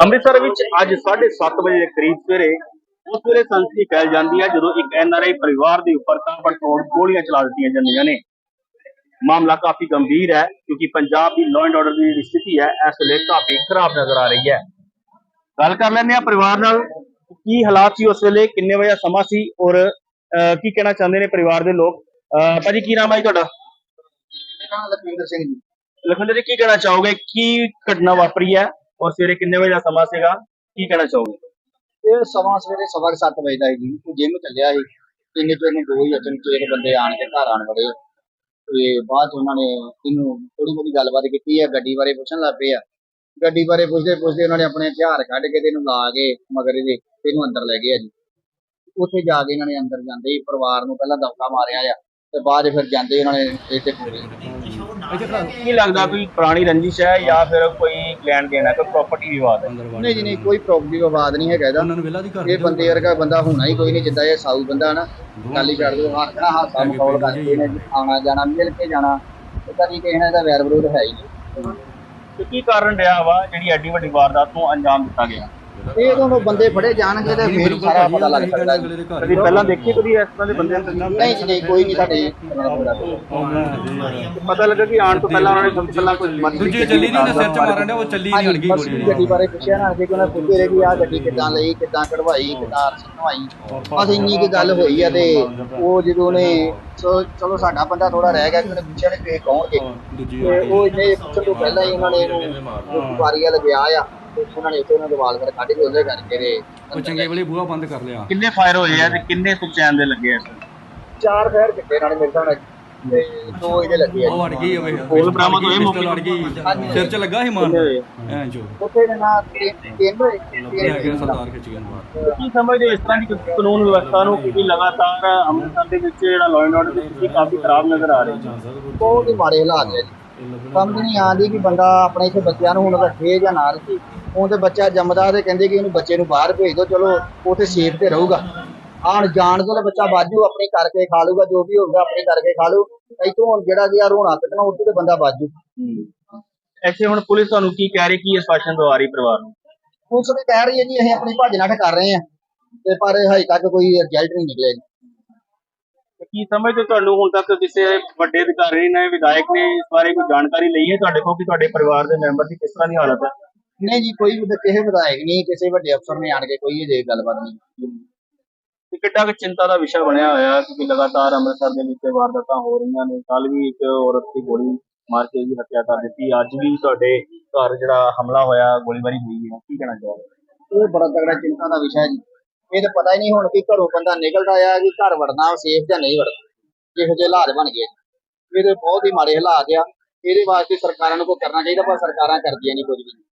ਅੰਮ੍ਰਿਤਸਰ ਵਿੱਚ ਅੱਜ 7:30 ਵਜੇ ਦੇ ਕਰੀਬ ਸਵੇਰੇ ਉਸ ਵੇਲੇ ਸੰਸਦੀ ਫੈਲ ਜਾਂਦੀ ਹੈ ਜਦੋਂ ਇੱਕ ਐਨਆਰਆਈ ਪਰਿਵਾਰ ਦੇ ਉੱਪਰ ਤਾਬੜਤੋੜ ਗੋਲੀਆਂ ਚਲਾ ਦਿੱਤੀਆਂ ਜਾਂਦੀਆਂ ਨੇ। ਮਾਮਲਾ ਕਾਫੀ ਗੰਭੀਰ ਹੈ ਕਿਉਂਕਿ ਪੰਜਾਬ ਦੀ ਲਾਅ ਐਂਡ ਆਰਡਰ ਦੀ ਜਿਹੜੀ ਸਥਿਤੀ ਹੈ ਇਸ ਵੇਲੇ ਕਾਫੀ ਖਰਾਬ ਨਜ਼ਰ ਆ ਰਹੀ ਹੈ। ਗੱਲ ਕਰ ਲੈਂਦੇ ਆ ਪਰਿਵਾਰ ਨਾਲ ਕੀ ਹਾਲਾਤ ਸੀ ਉਸ ਵੇਲੇ ਕਿੰਨੇ ਵਜੇ ਸਮਾਂ ਸੀ ਔਰ ਕੀ ਕਹਿਣਾ ਚਾਹੁੰਦੇ ਨੇ ਪਰਿਵਾਰ ਦੇ ਲੋਕ? ਭਾਜੀ ਕੀ ਨਾਮ ਹੈ ਤੁਹਾਡਾ? ਨਾਮ ਲਖਵਿੰਦਰ ਸਿੰਘ ਜੀ। ਲਖਵਿੰਦਰ ਜੀ ਕੀ ਕਹਿਣਾ ਚਾਹੋਗੇ? ਕੀ ਘਟਨਾ ਵਾਪਰੀ ਹੈ? ਔਰ ਸਵੇਰੇ ਕਿੰਨੇ ਵਜੇ ਦਾ ਸਮਾਂ ਸੀਗਾ? ਕੀ ਕਹਿਣਾ ਚਾਹੋਗੇ? ਇਹ ਸਮਾਂ ਸਵੇਰੇ ਸਵਾ 7 ਵਜੇ ਦਾ ਜੀ ਜਿਮ ਚੱਲਿਆ ਸੀ। ਇੰਨੇ ਚ ਇਹਨੂੰ ਦੋ ਹੀ ਅਚਨ ਚੇਕ ਬੰਦੇ ਆਣ ਕੇ ਘਰ ਆਣ ਵੜੇ ਤੇ ਬਾਅਦ ਉਹਨਾਂ ਨੇ ਇਹਨੂੰ ਥੋੜੀ ਬਹੁਤੀ ਗੱਲਬਾਤ ਕੀਤੀ ਹੈ ਗੱਡੀ ਬਾਰੇ ਪੁੱਛਣ ਲੱਗ ਪਏ ਆ। ਗੱਡੀ ਬਾਰੇ ਪੁੱਛਦੇ ਪੁੱਛਦੇ ਉਹਨਾਂ ਨੇ ਆਪਣੇ ਹਥਿਆਰ ਕੱਢ ਕੇ ਤੇ ਇਹਨੂੰ ਲਾ ਕੇ ਮਗਰ ਇਹਦੇ ਇਹਨੂੰ ਅੰਦਰ ਲੈ ਗਏ ਆ ਜੀ। ਉੱਥੇ ਜਾ ਕੇ ਇਹਨਾਂ ਨੇ ਅੰਦਰ ਜਾਂਦੇ ਹੀ ਪਰਿਵਾਰ ਨੂੰ ਪਹਿਲਾਂ ਦਫਾ ਮਾਰਿਆ ਆ, ਤੇ ਬਾਅਦ 'ਚ ਫਿਰ ਜਾਂਦੇ ਇਹਨਾਂ ਨੇ ਇੱਥੇ ਤੇ ਕੀ ਲੱਗਦਾ ਕੋਈ ਪੁਰਾਣੀ ਰੰਜਿਸ਼ ਹੈ ਜਾਂ ਫਿਰ ਕੋਈ ਲੈਣ ਦੇਣ ਹੈ ਕੋਈ ਪ੍ਰਾਪਰਟੀ ਵਿਵਾਦ ਹੈ? ਨਹੀਂ ਜੀ ਨਹੀਂ ਕੋਈ ਪ੍ਰੋਬਲਮ ਵਿਵਾਦ ਨਹੀਂ ਹੈਗਾ ਇਹਦਾ। ਉਹਨਾਂ ਨੂੰ ਵਿਲਾ ਦੀ ਘਰ ਇਹ ਬੰਦੇ ਵਰਗਾ ਬੰਦਾ ਹੋਣਾ ਹੀ ਕੋਈ ਨਹੀਂ ਜਿੱਦਾਂ ਇਹ ਸਾਊ ਬੰਦਾ ਨਾ ਗੱਲ ਹੀ ਕਰ ਦੋ ਹੱਥਣਾ ਹਾਸਾ ਮਖੌਲ ਕਰਕੇ ਨੇ ਆਉਣਾ ਜਾਣਾ ਮਿਲ ਕੇ ਜਾਣਾ ਤੇ ਕਦੀ ਕਿਸੇ ਨਾਲ ਦਾ ਵੈਰ ਵਿਰੋਧ ਹੈ ਹੀ ਨਹੀਂ। ਤੇ ਕੀ ਕਾਰਨ ਰਿਹਾ ਵਾ ਜਿਹੜੀ ਐਡੀ ਵੱਡੀ ਵਾਰਦਾਤ ਨੂੰ ਅੰਜਾਮ ਦਿੱਤਾ ਗਿਆ? ਇਹ ਜਦੋਂ ਬੰਦੇ ਫੜੇ ਜਾਣਗੇ ਤੇ ਫੇਰ ਸਾਰਾ ਪਤਾ ਲੱਗ ਸਕਦਾ ਜੀ। ਕਦੀ ਪਹਿਲਾਂ ਦੇਖੀ ਕਦੀ ਇਸ ਤਰ੍ਹਾਂ ਦੇ ਬੰਦੇ ਨਹੀਂ ਜੀ ਨਹੀਂ ਕੋਈ ਨਹੀਂ ਸਾਡੇ ਪਤਾ ਲੱਗਾ ਕਿ ਆਉਣ ਤੋਂ ਪਹਿਲਾਂ ਉਹਨਾਂ ਨੇ ਸਭ ਤੋਂ ਪਹਿਲਾਂ ਕੋਈ ਮਦਦ ਦੂਜੀ ਚੱਲੀ ਨਹੀਂ ਨਾ ਸਿਰ ਚ ਮਾਰਨ ਡਿਆ ਉਹ ਚੱਲੀ ਨਹੀਂ ਅੜ ਗਈ ਬਸ ਵੀ ਗੱਡੀ ਬਾਰੇ ਪੁੱਛਿਆ ਨਾ ਕਿ ਉਹਨਾਂ ਪੁੱਛੇ ਰਹੇ ਕਿ ਆਹ ਗੱਡੀ ਕਿੱਦਾਂ ਲਈ ਕਿੱਦਾਂ ਕਢਵਾਈ ਕਿੱਦਾਂ ਅਰਸੀ ਨਵਾਈ ਬਸ ਇੰਨੀ ਕੀ ਗੱਲ ਹੋਈ ਆ ਤੇ ਉਹ ਜਦੋਂ ਨੇ ਸੋ ਚਲੋ ਸਾਡਾ ਬੰਦਾ ਥੋੜਾ ਰਹਿ ਗਿਆ ਕਿ ਉਹਨੇ ਪੁੱਛਿਆ ਨਹੀਂ ਕਿ? ਦੂਜੀ ਤੇ ਉਹ ਇਹਨੇ ਪੁੱਛਣ ਤੋਂ ਪਹਿਲਾਂ ਹੀ ਉਹਨਾਂ ਨੇ ਇਹਨੂੰ ਵਾਰੀ ਵਾਲ ਗਿਆ ਆ। ਤੇ ਉਹਨਾਂ ਨੇ ਉੱਥੇ ਉਹਨਾਂ ਦੇ ਵਾਲ ਕਰ ਕੱਢ ਕੇ ਉਹਦੇ ਕਰਕੇ ਦੇ ਉਹ ਚੰਗੇ ਵੇਲੇ ਬੂਹਾ ਬੰਦ ਕਰ ਲਿਆ। ਕਿੰਨੇ ਫਾਇਰ ਹੋਏ ਆ ਤੇ ਕਿੰਨੇ ਸੁਚੈਨ ਦੇ ਲੱਗੇ ਆ ਚਾਰ ਫੈਰ ਕਿੱਥੇ ਨਾਲ ਨਾਲ ਤੇ ਦੋ ਇਹਦੇ ਲੱਗੇ ਆ ਉਹ ਅੜ ਗਈ ਹੋਵੇ। ਕੋਲ ਬਰਾਮਦ ਹੋਏ ਮੌਕੇ ਅੜ ਗਈ। ਸਿਰ ਚ ਲੱਗਾ ਸੀ ਮਾਰ ਐਂ ਜੋ ਉੱਥੇ ਦੇ ਨਾਲ ਤਿੰਨ ਤਿੰਨ ਹੋਏ ਲੱਭਿਆ ਗਿਆ ਸਰਦਾਰ ਖਿੱਚ ਗਿਆ ਬਾਹਰ। ਕੀ ਸਮਝਦੇ ਹੋ ਇਸ ਤਰ੍ਹਾਂ ਦੀ ਕਾਨੂੰਨ ਵਿਵਸਥਾ ਨੂੰ ਕਿਉਂਕਿ ਲਗਾਤਾਰ ਅੰਮ੍ਰਿਤਸਰ ਦੇ ਵਿੱਚ ਜਿਹੜਾ ਲਾਅ ਐਂਡ ਆਰਡਰ ਦੀ ਸਥਿਤੀ ਕਾਫੀ ਖਰਾਬ ਨਜ਼ਰ ਆ ਰਹੀ ਹੈ? ਬਹੁਤ ਹੀ ਮਾੜੇ ਹਾਲਾਤ ਹੈ ਜੀ। ਸਮਝ ਨਹੀਂ ਆਉਂਦੀ ਕਿ ਬੰਦਾ ਆਪਣੇ ਇੱਥੇ ਬੱਚਿਆਂ ਨੂੰ ਹੁਣ ਰੱਖੇ ਜਾਂ ਨਾ ਰੱਖੇ ਹੁਣ ਤੇ ਬੱਚਾ ਜੰਮਦਾ ਤੇ ਕਹਿੰਦੇ ਕਿ ਇਹਨੂੰ ਬੱਚੇ ਨੂੰ ਬਾਹਰ ਭੇਜ ਦਿਓ ਚਲੋ ਉਹ ਤੇ ਸੇਫ ਤੇ ਰਹੂਗਾ। ਆਣ ਜਾਣ ਤੋਂ ਬੱਚਾ ਬਾਜੂ ਆਪਣੀ ਕਰਕੇ ਖਾ ਲੂਗਾ ਜੋ ਵੀ ਹੋਊਗਾ ਆਪਣੀ ਕਰਕੇ ਖਾ ਲੂ ਇੱਥੋਂ ਹੁਣ ਜਿਹੜਾ ਗਿਆ ਰੋਣਾ ਪਿੱਟਣਾ ਉੱਥੇ ਤੇ ਬੰਦਾ ਬਾਜੂ ਐਸੇ ਹੁਣ ਪੁਲਿਸ ਤੁਹਾਨੂੰ ਕੀ ਕਹਿ ਰਹੀ ਕੀ ਆਸ਼ਵਾਸਨ ਦਵਾ ਰਹੀ ਪਰਿਵਾਰ ਨੂੰ? ਪੁਲਿਸ ਤੇ ਕਹਿ ਰਹੀ ਹੈ ਜੀ ਅਸੀਂ ਆਪਣੀ ਭੱਜ ਨੱਠ ਕਰ ਰਹੇ ਹਾਂ। ਤੇ ਪਰ ਹਜੇ ਤੱਕ ਕੋਈ ਰਿਜ਼ਲਟ ਨਹੀਂ ਨਿਕਲਿਆ ਜੀ। ਕੀ ਸਮਝਦੇ ਤੁਹਾਨੂੰ ਹੁਣ ਤੱਕ ਕਿਸੇ ਵੱਡੇ ਅਧਿਕਾਰੀ ਨੇ ਵਿਧਾਇਕ ਨੇ ਇਸ ਬਾਰੇ ਕੋਈ ਜਾਣਕਾਰੀ ਲਈ ਹੈ ਤੁਹਾਡੇ ਕੋਲ ਕਿ ਤੁਹਾਡੇ ਪਰਿਵਾਰ ਦੇ ਮੈਂਬਰ ਦੀ ਕਿਸ ਤਰ੍ਹਾਂ ਦੀ ਹਾਲਤ ਹੈ? ਨਹੀਂ ਜੀ ਕੋਈ ਵੀ ਕਿਸੇ ਵਿਧਾਇਕ ਨਹੀਂ ਕਿਸੇ ਵੱਡੇ ਅਫਸਰ ਨੇ ਆਣ ਕੇ ਕੋਈ ਅਜੇ ਗੱਲਬਾਤ ਨਹੀਂ। ਤੇ ਕਿੱਡਾ ਕੁ ਚਿੰਤਾ ਦਾ ਵਿਸ਼ਾ ਬਣਿਆ ਹੋਇਆ ਕਿਉਂਕਿ ਲਗਾਤਾਰ ਅੰਮ੍ਰਿਤਸਰ ਦੇ ਵਿੱਚ ਵਾਰਦਾਤਾਂ ਹੋ ਰਹੀਆਂ ਨੇ। ਕੱਲ ਵੀ ਇੱਕ ਔਰਤ ਦੀ ਗੋਲੀ ਮਾਰ ਕੇ ਦੀ ਹੱਤਿਆ ਕਰ ਦਿੱਤੀ। ਅੱਜ ਵੀ ਤੁਹਾਡੇ ਘਰ ਜਿਹੜਾ ਹਮਲਾ ਹੋਇਆ ਗੋਲੀਬਾਰੀ ਹੋਈ ਹੈ ਕੀ ਕਹਿਣਾ ਚਾਹੋਗੇ? ਇਹ ਬੜਾ ਤਗੜਾ ਚਿੰਤਾ ਦਾ ਵਿਸ਼ਾ ਹੈ ਜੀ। ਇਹ ਤਾਂ ਪਤਾ ਹੀ ਨਹੀਂ ਹੁਣ ਕਿ ਘਰੋਂ ਬੰਦਾ ਨਿਕਲਦਾ ਆ ਕਿ ਘਰ ਵੜਨਾ ਸੇਫ ਜਾਂ ਨਹੀਂ ਵੜਨਾ। ਜਿਹੋ ਜਿਹੇ ਹਾਲਾਤ ਬਣ ਗਏ। ਇਹਦੇ ਬਹੁਤ ਹੀ ਮਾੜੇ ਹਾਲਾਤ ਆ। ਇਹਦੇ ਵਾਸਤੇ ਸਰਕਾਰਾਂ ਨੂੰ ਕੋਈ ਕਰਨਾ ਚਾਹੀਦਾ ਪਰ ਸਰਕਾਰਾਂ ਕਰਦੀਆਂ ਨਹੀਂ ਕੁਝ ਵੀ।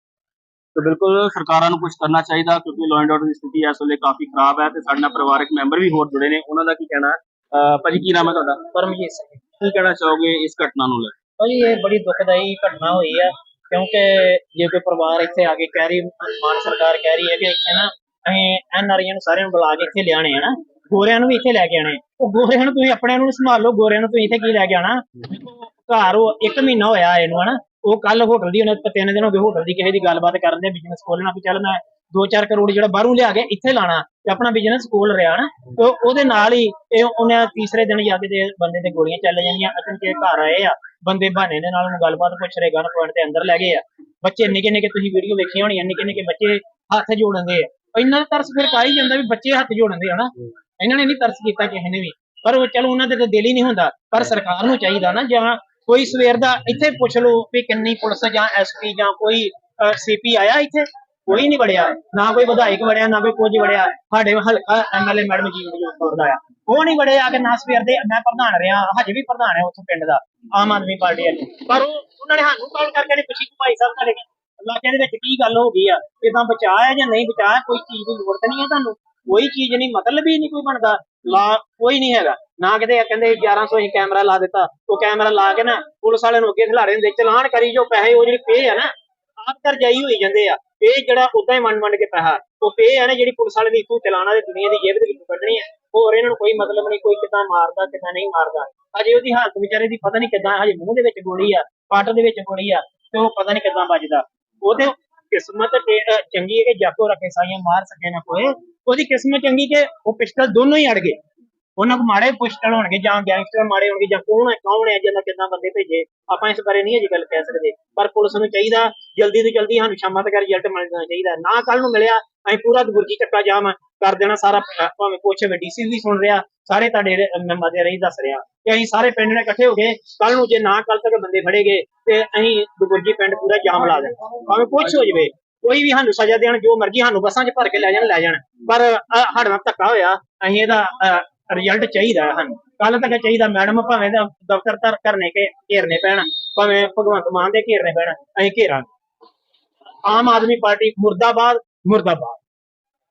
ਤੇ ਬਿਲਕੁਲ ਸਰਕਾਰਾਂ ਨੂੰ ਕੁਝ ਕਰਨਾ ਚਾਹੀਦਾ ਕਿਉਂਕਿ ਲਾਅ ਐਂਡ ਆਰਡਰ ਦੀ ਸਥਿਤੀ ਇਸ ਵੇਲੇ ਕਾਫੀ ਖਰਾਬ ਹੈ ਤੇ ਸਾਡੇ ਨਾਲ ਪਰਿਵਾਰਕ ਮੈਂਬਰ ਵੀ ਹੋਰ ਜੁੜੇ ਨੇ ਉਹਨਾਂ ਦਾ ਕੀ ਕਹਿਣਾ? ਹੈ ਭਾਜੀ ਕੀ ਨਾਮ ਹੈ ਤੁਹਾਡਾ? ਪਰਮਜੀਤ ਸਿੰਘ। ਕੀ ਕਹਿਣਾ ਚਾਹੋਗੇ ਇਸ ਘਟਨਾ ਨੂੰ ਲੈ? ਕੇ? ਭਾਜੀ ਇਹ ਬੜੀ ਦੁਖਦਾਈ ਘਟਨਾ ਹੋਈ ਆ ਕਿਉਂਕਿ ਜੇ ਕੋਈ ਪਰਿਵਾਰ ਇੱਥੇ ਆ ਕੇ ਕਹਿ ਰਹੀ ਮਾਨ ਸਰਕਾਰ ਕਹਿ ਰਹੀ ਹੈ ਕਿ ਇੱਥੇ ਨਾ ਅਸੀਂ ਐਨ ਆਰ ਨੂੰ ਸਾਰਿਆਂ ਨੂੰ ਬੁਲਾ ਕੇ ਇੱਥੇ ਲਿਆਣੇ ਆ ਨਾ ਗੋਰਿਆਂ ਨੂੰ ਵੀ ਇੱਥੇ ਲੈ ਕੇ ਆਣੇ ਉਹ ਗੋਰਿਆਂ ਨੂੰ ਤੁਸੀਂ ਆਪਣੇ ਨੂੰ ਸੰਭਾਲ ਲਓ ਗੋਰਿਆਂ ਨੂੰ ਤੁਸੀਂ ਇੱਥੇ ਕੀ ਲੈ ਕੇ ਆਣਾ ਦੇਖੋ, ਘਰ ਉਹ ਇੱਕ ਮਹੀਨਾ ਹੋਇਆ ਇਹਨੂੰ ਹਨਾ ਉਹ ਕੱਲ ਹੋਟਲ ਦੀ, ਉਹਨੇ ਤਿੰਨ ਦਿਨ ਹੋ ਗਏ ਹੋਟਲ ਦੀ ਕਿਸੇ ਦੀ ਗੱਲਬਾਤ ਕਰਨ ਦੇ ਬਿਜ਼ਨਸ ਖੋਲਣਾ ਵੀ ਚੱਲ ਮੈਂ 2-4 ਕਰੋੜ ਜਿਹੜਾ ਬਾਹਰੋਂ ਲਿਆ ਕੇ ਇੱਥੇ ਲਾਣਾ ਤੇ ਆਪਣਾ ਬਿਜ਼ਨਸ ਖੋਲ ਰਿਹਾ ਨਾ, ਤੇ ਉਹਦੇ ਨਾਲ ਹੀ ਇਹ ਉਹਨੇ ਤੀਸਰੇ ਦਿਨ ਜਾ ਕੇ ਤੇ ਬੰਦੇ ਤੇ ਗੋਲੀਆਂ ਚੱਲ ਜਾਂਦੀਆਂ ਅਚਨ ਕੇ ਘਰ ਆਏ ਆ, ਬੰਦੇ ਬਹਾਨੇ ਦੇ ਨਾਲ ਉਹਨੂੰ ਗੱਲਬਾਤ ਪੁੱਛ ਰਹੇ ਗਨ ਪੁਆਇੰਟ ਤੇ ਅੰਦਰ ਲੈ ਗਏ ਆ। ਬੱਚੇ ਨਿੱਕੇ ਨਿੱਕੇ ਤੁਸੀਂ ਵੀਡੀਓ ਵੇਖੀਆਂ ਹੋਣੀਆਂ, ਨਿੱਕੇ ਨਿੱਕੇ ਬੱਚੇ ਹੱਥ ਜੋੜਨ ਦੇ ਆ। ਇਹਨਾਂ ਦਾ ਤਰਸ ਫਿਰ ਕਾ ਜਾਂਦਾ ਵੀ ਬੱਚੇ ਹੱਥ ਜੋੜਨ ਦੇ ਹਨਾ ਇਹਨਾਂ ਨੇ ਨਹੀਂ ਤਰਸ ਕੀਤਾ ਕਿਸੇ ਨੇ ਵੀ, ਪਰ ਉਹ ਚਲੋ ਉਹਨਾਂ ਦੇ ਤਾਂ ਦਿਲ ਹੀ ਨਹੀਂ ਹੁੰਦਾ, ਪਰ ਸਰਕਾਰ ਨੂੰ ਚਾਹੀਦਾ ਨਾ, ਜਾਂ ਕੋਈ ਸਵੇਰ ਦਾ ਇੱਥੇ ਪੁੱਛ ਲਓ ਵੀ ਕਿੰਨੀ ਪੁਲਿਸ ਜਾਂ ਐਸਪੀ ਜਾਂ ਕੋਈ ਸੀਪੀ ਆਇਆ ਇੱਥੇ? ਕੋਈ ਨਹੀਂ ਵੜਿਆ। ਨਾ ਕੋਈ ਵਿਧਾਇਕ ਵੜਿਆ, ਨਾ ਕੋਈ ਕੁਝ ਵੜਿਆ। ਸਾਡੇ ਹਲਕਾ ਐਮਐਲਏ ਮੈਡਮ ਜੀ ਨੂੰ ਕਰਦਾ ਆ। ਉਹ ਨਹੀਂ ਵੜੇ ਆ ਕੇ ਨਾ ਸਵੇਰ ਦੇ ਮੈਂ ਪ੍ਰਧਾਨ ਰਿਹਾ, ਹਜੇ ਵੀ ਪ੍ਰਧਾਨ ਹੈ ਉੱਥੇ ਪਿੰਡ ਦਾ, ਆਮ ਆਦਮੀ ਪਾਰਟੀ ਵਾਲੇ। ਪਰ ਉਹ, ਉਹਨਾਂ ਨੇ ਸਾਨੂੰ ਕਾਲ ਕਰਕੇ ਨਹੀਂ ਪੁੱਛੀ ਕਿ ਭਾਈ ਸਾਹਿਬ ਤੁਹਾਡੇ ਇਲਾਕੇ ਦੇ ਵਿੱਚ ਕੀ ਗੱਲ ਹੋ ਗਈ ਆ? ਕਿਦਾਂ ਬਚਾਅ ਹੈ ਜਾਂ ਨਹੀਂ ਬਚਾਅ ਕੋਈ ਚੀਜ਼ ਦੀ ਲੋੜ ਨਹੀਂ ਹੈ ਤੁਹਾਨੂੰ? ਕੋਈ ਚੀਜ਼ ਨਹੀਂ, ਮਤਲਬ ਹੀ ਨਹੀਂ ਕੋਈ ਬਣਦਾ। ਲਾ, ਕੋਈ ਨਹੀਂ ਹੈਗਾ। ਨਾ ਕਿਤੇ ਕਹਿੰਦੇ 1100 ਹੀ ਕੈਮਰਾ ਲਾ ਦਿੱਤਾ ਉਹ ਕੈਮਰਾ ਲਾ ਕੇ ਨਾ ਪੁਲਿਸ ਵਾਲੇ ਨੂੰ ਅੱਗੇ ਖਿਲਾਰੇ ਹੁੰਦੇ ਚਲਾਨ ਕਰੀ ਜੋ ਪੈਸੇ ਉਹ ਜਿਹੜੀ ਪੇ ਆ ਨਾ ਆਪ ਕਰਜਾਈ ਹੋਈ ਜਾਂਦੇ ਆ। ਇਹ ਜਿਹੜਾ ਉਦਾਂ ਹੀ ਵੰਡ ਵੰਡ ਕੇ ਪੈਸਾ। ਉਹ ਪੇ ਆ ਨਾ ਜਿਹੜੀ ਪੁਲਿਸ ਵਾਲੇ ਦੀ ਇਥੋਂ ਚਲਾਣਾ ਤੇ ਦੁਨੀਆ ਦੀ ਜੇਬ ਦੇ ਵਿੱਚ ਕੱਢਣੀ ਹੈ ਹੋਰ ਇਹਨਾਂ ਨੂੰ ਕੋਈ ਮਤਲਬ ਨਹੀਂ ਕੋਈ ਕਿੱਦਾਂ ਮਾਰਦਾ ਕਿੱਦਾਂ ਨਹੀਂ ਮਾਰਦਾ। ਅਜੇ ਉਹਦੀ ਹਾਲਤ ਵਿਚਾਰੇ ਦੀ ਪਤਾ ਨਹੀਂ ਕਿੱਦਾਂ ਹਜੇ ਮੂੰਹ ਦੇ ਵਿੱਚ ਗੋਲੀ ਆ ਪੱਟ ਦੇ ਵਿੱਚ ਗੋਲੀ ਆ ਤੇ ਉਹ ਪਤਾ ਨਹੀਂ ਕਿੱਦਾਂ ਵੱਜਦਾ। ਉਹਦੇ ਕਿਸਮਤ ਤੇ ਅਹ, ਚੰਗੀ ਹੈ ਕਿ ਜਾਕੋ ਰੱਖੇ ਸਾਈਆਂ ਮਾਰ ਸਕੇ ਨਾ ਕੋਈ। ਉਹਦੀ ਕਿਸਮਤ ਚੰਗੀ ਕਿ ਉਹ ਪਿਸਟਲ ਦੋਨੋਂ ਹੀ ਅੜ ਗਏ। ਉਹਨਾਂ ਕੋ ਮਾੜੇ ਪਿਸਟਲ ਹੋਣਗੇ ਜਾਂ ਗੈਂਗਸਟਰ ਮਾੜੇ ਹੋਣਗੇ ਜਾਂ ਕੌਣ ਹੈ ਕੌਣ ਹੈ ਜਿਹਨਾਂ ਕਿੰਨਾ ਬੰਦੇ ਭੇਜੇ ਆਪਾਂ ਇਸ ਬਾਰੇ ਨਹੀਂ ਅਜੇ ਗੱਲ ਕਹਿ ਸਕਦੇ। ਪਰ ਪੁਲਿਸ ਨੂੰ ਚਾਹੀਦਾ ਜਲਦੀ ਤੋਂ ਜਲਦੀ ਸਾਨੂੰ ਸ਼ਾਮਾਂ ਤੱਕ ਰਿਜ਼ਲਟ ਮਿਲ ਚਾਹੀਦਾ। ਨਾ ਕੱਲ ਨੂੰ ਮਿਲਿਆ ਅਸੀਂ ਪੂਰਾ ਗੁਰਜੀ ਚੱਕਾ ਜਾਮ ਕਰ ਦੇਣਾ ਸਾਰਾ ਭਾਵੇਂ ਪੁੱਛ ਡੀਸੀ ਵੀ ਸੁਣ ਰਿਹਾ ਸਾਰੇ ਤੁਹਾਡੇ ਮੈਂਬਰ ਦੇ ਰਹੀ ਦੱਸ ਰਿਹਾ। ਤੇ ਅਸੀਂ ਸਾਰੇ ਪਿੰਡ ਨੇ ਇਕੱਠੇ ਹੋ ਗਏ ਕੱਲ ਨੂੰ ਜੇ ਨਾ ਕੱਲ ਤੱਕ ਬੰਦੇ ਫੜੇ ਗਏ ਤੇ ਅਸੀਂ ਗੁਰਜੀ ਪਿੰਡ ਪੂਰਾ ਜਾਮ ਲਾ ਦੇਣਾ। ਭਾਵੇਂ ਪੁੱਛ ਹੋ ਜਵੇ ਕੋਈ ਵੀ ਸਾਨੂੰ ਸਜ਼ਾ ਦੇਣ ਜੋ ਮਰਜ਼ੀ ਸਾਨੂੰ ਬੱਸਾਂ 'ਚ ਭਰ ਕੇ ਲੈ ਜਾਣ ਲੈ ਜਾਣ। ਪਰ ਅਹ, ਸਾਡੇ ਨਾਲ ਧੱਕਾ ਹੋਇਆ ਅਸੀਂ ਇਹਦਾ ਰਿਜ਼ਲਟ ਚਾਹੀਦਾ ਹੈ ਕੱਲ ਤੱਕ ਚਾਹੀਦਾ ਮੈਡਮ ਭਾਵੇਂ ਦਫ਼ਤਰ ਤਰ ਕਰਨੇ ਕੇ ਘੇਰਨੇ ਪੈਣ, ਭਾਵੇਂ ਭਗਵੰਤ ਮਾਨ ਦੇ ਘੇਰਨੇ ਪੈਣ, ਅਸੀਂ ਘੇਰਾਂਗੇ। ਆਮ ਆਦਮੀ ਪਾਰਟੀ ਮੁਰਦਾਬਾਦ ਮੁਰਦਾਬਾਦ।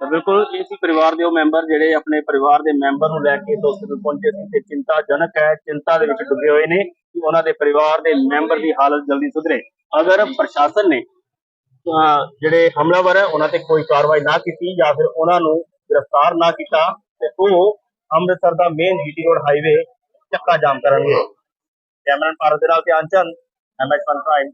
ਬਿਲਕੁਲ, ਇਹ ਪਰਿਵਾਰ ਦੇ ਉਹ ਮੈਂਬਰ ਜਿਹੜੇ ਆਪਣੇ ਪਰਿਵਾਰ ਦੇ ਮੈਂਬਰ ਨੂੰ ਲੈ ਕੇ ਹਸਪਤਾਲ ਪਹੁੰਚੇ ਸੀ ਤੇ ਚਿੰਤਾਜਨਕ ਹੈ, ਚਿੰਤਾ ਦੇ ਵਿੱਚ ਡੁੱਬੇ ਹੋਏ ਨੇ ਕਿ ਉਹਨਾਂ ਦੇ ਪਰਿਵਾਰ ਦੇ ਮੈਂਬਰ ਦੀ ਹਾਲਤ ਜਲਦੀ ਸੁਧਰੇ। ਅਗਰ ਪ੍ਰਸ਼ਾਸਨ ਨੇ ਜਿਹੜੇ ਹਮਲਾਵਰ ਹੈ, ਉਹਨਾਂ ਤੇ ਕੋਈ ਕਾਰਵਾਈ ਨਾ ਕੀਤੀ ਜਾਂ ਫਿਰ ਉਹਨਾਂ ਨੂੰ ਗ੍ਰਿਫਤਾਰ ਨਾ ਕੀਤਾ, ਤੇ ਉਹ ਅੰਮ੍ਰਿਤਸਰ ਦਾ ਮੇਨ ਜੀਟੀ ਰੋਡ ਹਾਈਵੇ ਚੱਕਾ ਜਾਮ ਕਰਨਗੇ। ਕੈਮਰਨ ਭਾਰਤ ਦੇ ਨਾਲ ਧਿਆਨ ਚੰਦ ਐਮਐਚ ਪ੍ਰਾਈਮ